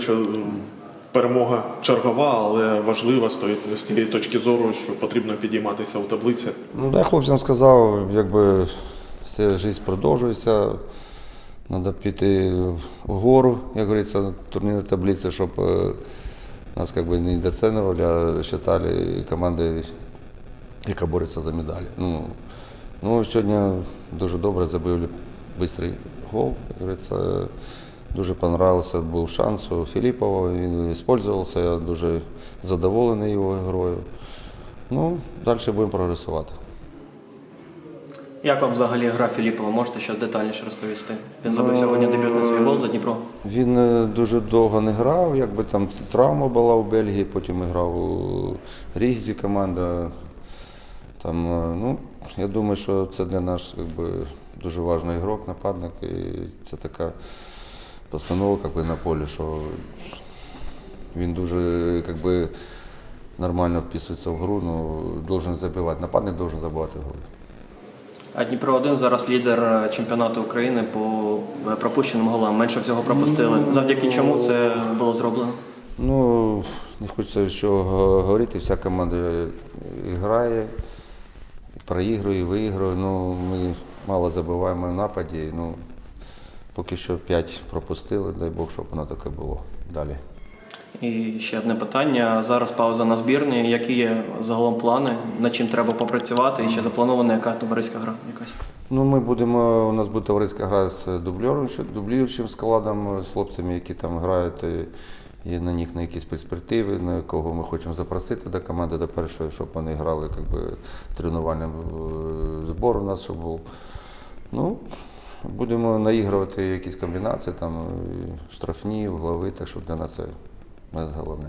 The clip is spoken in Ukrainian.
що перемога чергова, але важлива з тієї точки зору, що потрібно підійматися у таблиці. Ну, я хлопцям сказав, якби все життя продовжується. Треба піти вгору, як говориться, турнірна таблиця, щоб е, нас якби не недооцінювали, а вважали командою, яка бореться за медалі. Ну, ну, сьогодні дуже добре забили швидкий гол. Як говориться, дуже понравився, був шанс у Філіпова, він використовувався, я дуже задоволений його грою. Ну, далі будемо прогресувати. Як вам взагалі гра Філіпова? Можете щось детальніше розповісти? Він забив сьогодні дебютний свій гол за Дніпро. Він е, дуже довго не грав, якби там травма була у Бельгії, потім грав у Рігзі команда. Там, е, ну, я думаю, що це для нас якби, дуже важливий ігрок, нападник. І це така постановка якби, на полі, що він дуже якби, нормально вписується в гру, ну, должен забивати. Нападник должен забивати голи. А Дніпро 1 зараз лідер е, чемпіонату України по е, пропущеним голам. Менше всього пропустили. Завдяки чому це було зроблено? Ну, не хочеться що говорити, вся команда грає, проігрує, виігрує. Ну, ми мало забиваємо в нападі. Ну, поки що 5 пропустили, дай Бог, щоб воно таке було далі. І ще одне питання. Зараз пауза на збірні. Які є загалом плани, над чим треба попрацювати, і чи запланована яка товариська гра якась? Ну, ми будемо, у нас буде товариська гра з дублюючим, складом, з хлопцями, які там грають. і Є на них на якісь перспективи, на кого ми хочемо запросити до команди до першої, щоб вони грали як би, тренувальний е, збор у нас щоб був. Ну, будемо наігрувати якісь комбінації, там, штрафні, голови, так що для нас це головне.